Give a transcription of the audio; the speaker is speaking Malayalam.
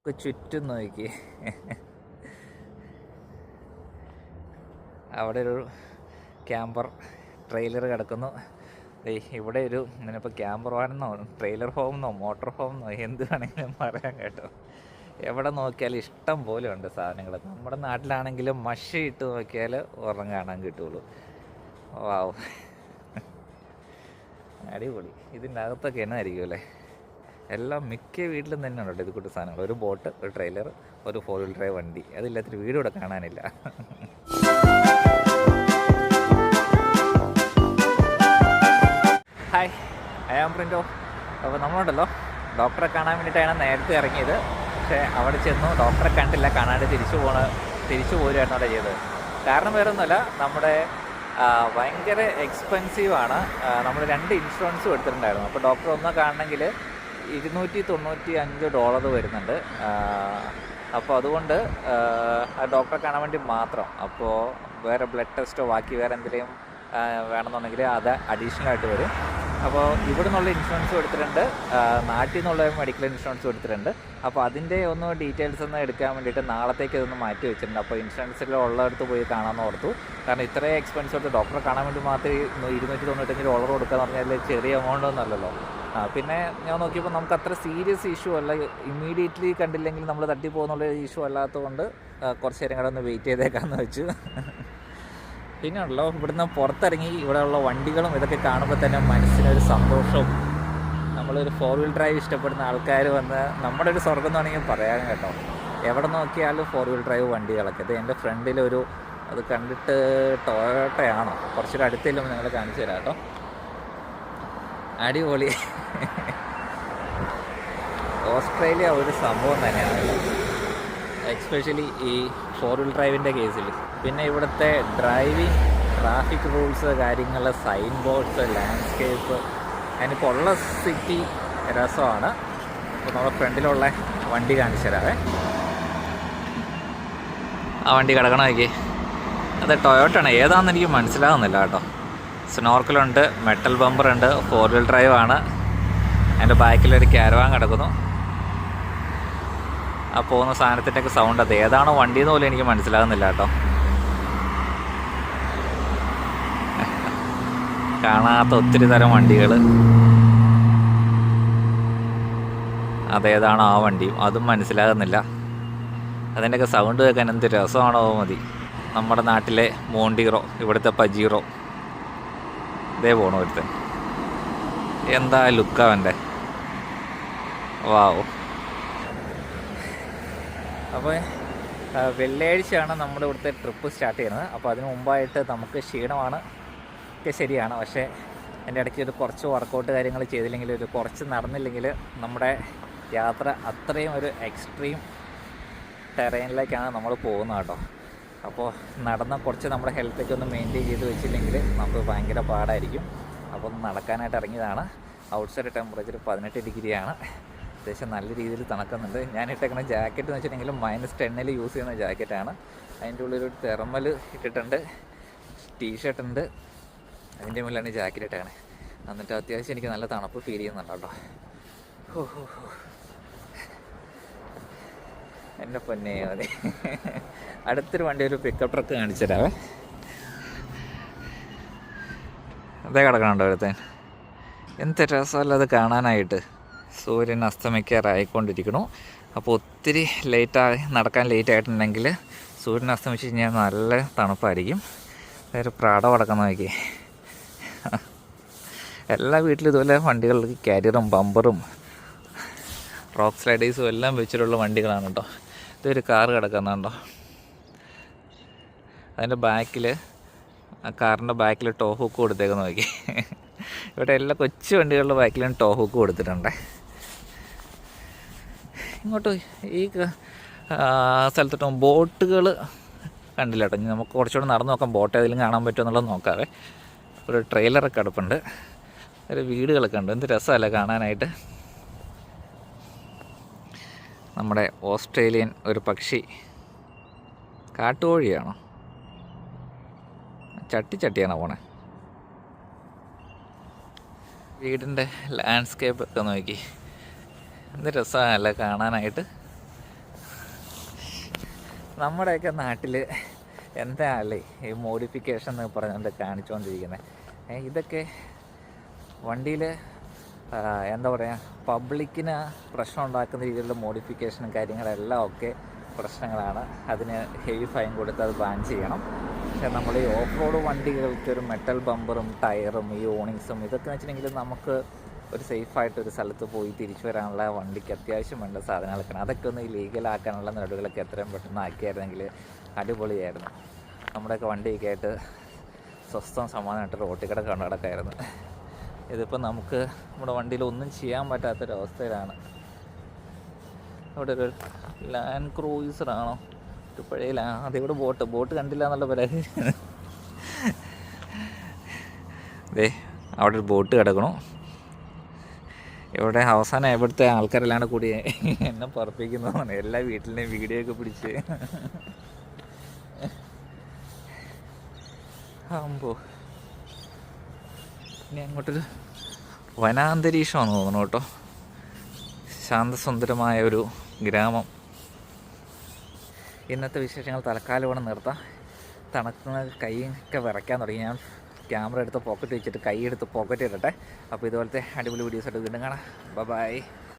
ഒക്കെ ചുറ്റും നോക്കി. അവിടെ ഒരു ക്യാമ്പർ ട്രെയിലർ കിടക്കുന്നു. ഇവിടെ ഒരു ഇന്നിപ്പോൾ ക്യാമ്പർ വാനെന്നോ ട്രെയിലർ ഹോമെന്നോ മോട്ടോർ ഹോമെന്നോ എന്ത് വേണമെങ്കിലും പറയാൻ കേട്ടോ. എവിടെ നോക്കിയാലും ഇഷ്ടം പോലെ ഉണ്ട് സാധനങ്ങൾ നമ്മുടെ നാട്ടിലാണെങ്കിലും മഷി ഇട്ട് നോക്കിയാൽ ഒരെണ്ണം കാണാൻ കിട്ടുള്ളൂ. വാവ് അടിപൊളി. ഇതിന്റെ അകത്തൊക്കെ എന്നായിരിക്കും അല്ലേ? എല്ലാം മിക്ക വീട്ടിലും തന്നെ ഉണ്ട് ഇത് സാധനങ്ങൾ? ഒരു ബോട്ട് ഒരു ട്രെയിലർ ഒരു ഫോർ വീൽ ഡ്രൈവ് വണ്ടി. അതില്ലാത്തൊരു വീട് ഇവിടെ കാണാനില്ല. ഹായ് അയാം പ്രിന്റോ അപ്പോൾ നമ്മളുണ്ടല്ലോ. ഡോക്ടറെ കാണാൻ വേണ്ടിയിട്ടാണ് നേരത്തെ ഇറങ്ങിയത്. പക്ഷേ അവിടെ ചെന്നു. ഡോക്ടറെ കണ്ടില്ല. കാണാണ്ട് തിരിച്ചു പോണ തിരിച്ചു പോരുകയാണ് അവിടെ ചെയ്തത്. കാരണം വേറെ ഒന്നുമല്ല നമ്മുടെ ആ, ഭയങ്കര എക്സ്പെൻസീവാണ് നമ്മൾ രണ്ട് ഇൻഷുറൻസും എടുത്തിട്ടുണ്ടായിരുന്നു. അപ്പോൾ ഡോക്ടർ ഒന്ന് കാണണമെങ്കിൽ ഇരുന്നൂറ്റി തൊണ്ണൂറ്റി അഞ്ച് ഡോളർ വരുന്നുണ്ട്. അപ്പോൾ അതുകൊണ്ട് ആ, ഡോക്ടറെ കാണാൻ വേണ്ടി മാത്രം. അപ്പോൾ വേറെ ബ്ലഡ് ടെസ്റ്റോ ബാക്കി വേറെ എന്തെങ്കിലും വേണമെന്നുണ്ടെങ്കിൽ അത് അഡീഷണൽ ആയിട്ട് വരും. അപ്പോൾ ഇവിടെ നിന്നുള്ള ഇൻഷുറൻസും എടുത്തിട്ടുണ്ട്. നാട്ടിൽ നിന്നുള്ള മെഡിക്കൽ ഇൻഷുറൻസ് എടുത്തിട്ടുണ്ട്. അപ്പോൾ അതിന്റെ ഒന്ന് ഡീറ്റെയിൽസ് ഒന്ന് എടുക്കാൻ വേണ്ടിയിട്ട് നാളത്തേക്ക് ഇതൊന്ന് മാറ്റി വെച്ചിട്ടുണ്ട്. അപ്പോൾ ഇൻഷുറൻസിൽ ഉള്ളടത്ത് പോയി കാണാമെന്ന് ഓർത്തു. കാരണം ഇത്രയും എക്സ്പെൻസ് എടുത്ത് ഡോക്ടറെ കാണാൻ വേണ്ടി മാത്രം ഇരുന്നൂറ്റി തൊണ്ണൂറ്റഞ്ച് ഡോളർ കൊടുക്കുക എന്ന് പറഞ്ഞാൽ ചെറിയ എമൗണ്ട് ഒന്നല്ലല്ലോ പിന്നെ ഞാൻ നോക്കിയപ്പോൾ നമുക്ക് അത്ര സീരിയസ് ഇഷ്യൂ അല്ല. ഇമ്മീഡിയറ്റ്ലി കണ്ടില്ലെങ്കിൽ നമ്മൾ തട്ടിപ്പോകുന്നുള്ള ഇഷ്യൂ അല്ലാത്തതുകൊണ്ട് കുറച്ച് നേരം കൂടെ ഒന്ന് വെയിറ്റ് ചെയ്തേക്കാന്ന് വെച്ചു. പിന്നെ ഉള്ളോ ഇവിടുന്ന് പുറത്തിറങ്ങി ഇവിടെയുള്ള വണ്ടികളും ഇതൊക്കെ കാണുമ്പോൾ തന്നെ മനസ്സിനൊരു സന്തോഷവും നമ്മളൊരു ഫോർ വീൽ ഡ്രൈവ് ഇഷ്ടപ്പെടുന്ന ആൾക്കാർ വന്ന് നമ്മുടെ ഒരു സ്വർഗം എന്ന് വേണമെങ്കിൽ പറയാൻ കേട്ടോ. എവിടെ നോക്കിയാലും ഫോർ വീൽ ഡ്രൈവ് വണ്ടികളൊക്കെ. ഇത് എന്റെ ഫ്രണ്ടിലൊരു അത് കണ്ടിട്ട് ടൊയോട്ടയാണോ കുറച്ചൊരു അടുത്തില്ലും നിങ്ങൾ കാണിച്ചു തരാം കേട്ടോ. അടിപൊളി. ഓസ്ട്രേലിയ ഒരു സംഭവം തന്നെയാണ്. എക്സ്പെഷ്യലി ഈ ഫോർ വീൽ ഡ്രൈവിന്റെ കേസിൽ പിന്നെ ഇവിടുത്തെ ഡ്രൈവിംഗ് ട്രാഫിക് റൂൾസ് കാര്യങ്ങൾ സൈൻ ബോർഡ്സ് ലാൻഡ്സ്കേപ്പ് അതിനിപ്പോൾ ഉള്ള സിറ്റി രസമാണ്. അപ്പോൾ നമ്മുടെ ഫ്രണ്ടിലുള്ള വണ്ടി കാണിച്ചു തരാവേ. ആ വണ്ടി കിടക്കണമെങ്കിൽ അത് ടൊയോട്ടാണ് ഏതാണെന്ന് എനിക്ക് മനസ്സിലാവുന്നില്ല കേട്ടോ. സ്നോർക്കലുണ്ട് മെറ്റൽ ബമ്പർ ഉണ്ട് ഫോർ വീൽ ഡ്രൈവ് ആണ് അതിന്റെ ബാക്കിലൊരു ക്യാരവാൻ കിടക്കുന്നു. ആ പോകുന്ന സാധനത്തിന്റെയൊക്കെ സൗണ്ട് അത് ഏതാണോ വണ്ടി എന്ന് പോലും എനിക്ക് മനസ്സിലാകുന്നില്ല കേട്ടോ. കാണാത്ത ഒത്തിരി തരം വണ്ടികൾ അതേതാണോ ആ വണ്ടിയും? അതും മനസ്സിലാകുന്നില്ല. അതിന്റെയൊക്കെ സൗണ്ട് കേൾക്കാൻ എന്ത് രസമാണോ മതി. നമ്മുടെ നാട്ടിലെ മോണ്ടിറോ ഇവിടുത്തെ പജീറോ ഇതേ പോണ ഒരുത്തൻ. എന്താ ലുക്ക് അവന്റെ? വാവ്. അപ്പോൾ വെള്ളിയാഴ്ചയാണ് നമ്മുടെ ഇവിടുത്തെ ട്രിപ്പ് സ്റ്റാർട്ട് ചെയ്യുന്നത്. അപ്പോൾ അതിന് മുമ്പായിട്ട് നമുക്ക് ക്ഷീണമാണ്. ഒക്കെ ശരിയാണ്. പക്ഷേ എന്റെ ഇടയ്ക്ക് ഒരു കുറച്ച് വർക്കൗട്ട് കാര്യങ്ങൾ ചെയ്തില്ലെങ്കിൽ ഒരു കുറച്ച് നടന്നില്ലെങ്കിൽ നമ്മുടെ യാത്ര അത്രയും ഒരു എക്സ്ട്രീം ടെറൈനിലേക്കാണ് നമ്മൾ പോകുന്നത് കേട്ടോ. അപ്പോൾ നടന്ന കുറച്ച് നമ്മുടെ ഹെൽത്തൊക്കെ ഒന്ന് മെയിന്റെയിൻ ചെയ്ത് വെച്ചില്ലെങ്കിൽ നമുക്ക് ഭയങ്കര പാടായിരിക്കും. അപ്പോൾ നടക്കാനായിട്ട് ഇറങ്ങിയതാണ്. ഔട്ട്സൈഡ് ടെമ്പറേച്ചർ പതിനെട്ട് ഡിഗ്രിയാണ്. അത്യാവശ്യം നല്ല രീതിയിൽ തണുക്കുന്നുണ്ട്. ഞാൻ ഇട്ടേക്കുന്ന ജാക്കറ്റ് എന്ന് വെച്ചിട്ടുണ്ടെങ്കിൽ മൈനസ് ടെന്നിൽ യൂസ് ചെയ്യുന്ന ജാക്കറ്റാണ് അതിന്റെ ഉള്ളിൽ ഒരു തെർമൽ ഇട്ടിട്ടുണ്ട്. ടീഷർട്ട് ഉണ്ട്. അതിന്റെ മുകളിലാണ് ജാക്കറ്റ് ഇട്ടേക്കണേ. എന്നിട്ട് അത്യാവശ്യം എനിക്ക് നല്ല തണുപ്പ് ഫീൽ ചെയ്യുന്നുണ്ട് കേട്ടോ. ഹോ, ഹോ. എന്റെ പൊന്നേ അടുത്തൊരു വണ്ടി ഒരു പിക്കപ്പ് ട്രക്ക് കാണിച്ചു തരാവേ. അതേ കിടക്കണുണ്ടോ ഒരുത്തൻ? എന്ത് രസമല്ല അത് കാണാനായിട്ട്. സൂര്യൻ അസ്തമിക്കാറായിക്കൊണ്ടിരിക്കണു അപ്പോൾ ഒത്തിരി ലേറ്റായി നടക്കാൻ ലേറ്റ് ആയിട്ടുണ്ടെങ്കിൽ സൂര്യൻ അസ്തമിച്ച് കഴിഞ്ഞാൽ നല്ല തണുപ്പായിരിക്കും. അതൊരു പ്രാടം അടക്കം നോക്കി. എല്ലാ വീട്ടിലും ഇതുപോലെ വണ്ടികൾക്ക് കാരിയറും ബമ്പറും റോക്ക് സ്ലൈഡേഴ്സും എല്ലാം വെച്ചിട്ടുള്ള വണ്ടികളാണ് കേട്ടോ. ഇതൊരു കാറ് കിടക്കുന്നുണ്ടോ? അതിന്റെ ബാക്കിൽ ആ കാറിന്റെ ബാക്കിൽ ടോ ഹുക്ക് കൊടുത്തേക്ക് നോക്കി. ഇവിടെ എല്ലാ കൊച്ചു വണ്ടികളുടെ ബാക്കിലും ടോ ഹുക്ക് കൊടുത്തിട്ടുണ്ട്. ഇങ്ങോട്ട് ഈ സ്ഥലത്തോട്ടും ബോട്ടുകൾ കണ്ടില്ല കേട്ടോ. നമുക്ക് കുറച്ചുകൂടെ നടന്നു നോക്കാം. ബോട്ട് ഏതെങ്കിലും കാണാൻ പറ്റുമോ എന്നുള്ളത് ഒരു ട്രെയിലറൊക്കെ കിടപ്പുണ്ട് ഒരു വീടുകളൊക്കെ ഉണ്ട്. എന്ത് രസമല്ലേ കാണാനായിട്ട്. നമ്മുടെ ഓസ്ട്രേലിയൻ ഒരു പക്ഷി കാട്ടുകോഴിയാണോ? ചട്ടി ചട്ടിയാണ് പോണേ? വീടിന്റെ ലാൻഡ്സ്കേപ്പ് ഒക്കെ നോക്കി. എന്ത് രസമല്ലേ കാണാനായിട്ട്. നമ്മുടെയൊക്കെ നാട്ടിൽ എന്താ അല്ലേ ഈ മോഡിഫിക്കേഷൻ എന്ന് പറഞ്ഞുകൊണ്ട് കാണിച്ചുകൊണ്ടിരിക്കുന്നത് ഇതൊക്കെ വണ്ടിയിൽ എന്താ പറയുക പബ്ലിക്കിന് പ്രശ്നം ഉണ്ടാക്കുന്ന രീതിയിലുള്ള മോഡിഫിക്കേഷനും കാര്യങ്ങളെല്ലാം ഒക്കെ പ്രശ്നങ്ങളാണ്. അതിന് ഹെവി ഫൈൻ കൊടുത്ത് അത് ബാൻ ചെയ്യണം. പക്ഷേ നമ്മൾ ഈ ഓഫ് റോഡ് വണ്ടികൾക്ക് ഒരു മെറ്റൽ ബമ്പറും ടയറും ഈ ഓണിങ്സും ഇതൊക്കെ വെച്ചിട്ടുണ്ടെങ്കിൽ നമുക്ക് ഒരു സേഫായിട്ട് ഒരു സ്ഥലത്ത് പോയി തിരിച്ചു വരാനുള്ള വണ്ടിക്ക് അത്യാവശ്യം വേണ്ട സാധനങ്ങളൊക്കെയാണ് അതൊക്കെ ഒന്ന് ലീഗലാക്കാനുള്ള നടപടികളൊക്കെ എത്രയും പെട്ടെന്ന് ആക്കിയായിരുന്നെങ്കിൽ അടിപൊളിയായിരുന്നു. നമ്മുടെയൊക്കെ വണ്ടിയൊക്കെ ആയിട്ട് സ്വസ്ഥം സമാധാനമായിട്ട് റോട്ടിൽ കൂടെ കണ്ടു കിടക്കായിരുന്നു ഇതിപ്പോൾ നമുക്ക് നമ്മുടെ വണ്ടിയിൽ ഒന്നും ചെയ്യാൻ പറ്റാത്തൊരവസ്ഥയിലാണ്. അവിടെ ഒരു ലാൻഡ് ക്രൂയിസറാണോ ഒരു പഴയ ലാ അതിവിടെ ബോട്ട് ബോട്ട് കണ്ടില്ല എന്നുള്ള പരാതി അതെ അവിടെ ഒരു ബോട്ട് കിടക്കണു. ഇവിടെ അവസാനം ഇവിടുത്തെ ആൾക്കാരെല്ലാം കൂടി എന്നെ പറപ്പിക്കുന്നതാണ് എല്ലാ വീട്ടിലെയും വീഡിയോ ഒക്കെ പിടിച്ച്. ആകുമ്പോൾ പിന്നെ അങ്ങോട്ടൊരു വനാന്തരീക്ഷമാണെന്ന് തോന്നുന്നു കേട്ടോ. ശാന്തസുന്ദരമായ ഒരു ഗ്രാമം. ഇന്നത്തെ വിശേഷങ്ങൾ തൽക്കാലം ഇവിടെ നിർത്താം. തണുക്കുന്ന കൈയൊക്കെ വിറയ്ക്കാൻ തുടങ്ങി. ഞാൻ ക്യാമറ എടുത്ത് പോക്കറ്റ് വെച്ചിട്ട് കൈ എടുത്ത് പോക്കറ്റ് ഇടട്ടെ. അപ്പോൾ ഇതുപോലത്തെ അടിപൊളി വീഡിയോസ് ആയിട്ട് വീണ്ടും കാണാം. ബൈ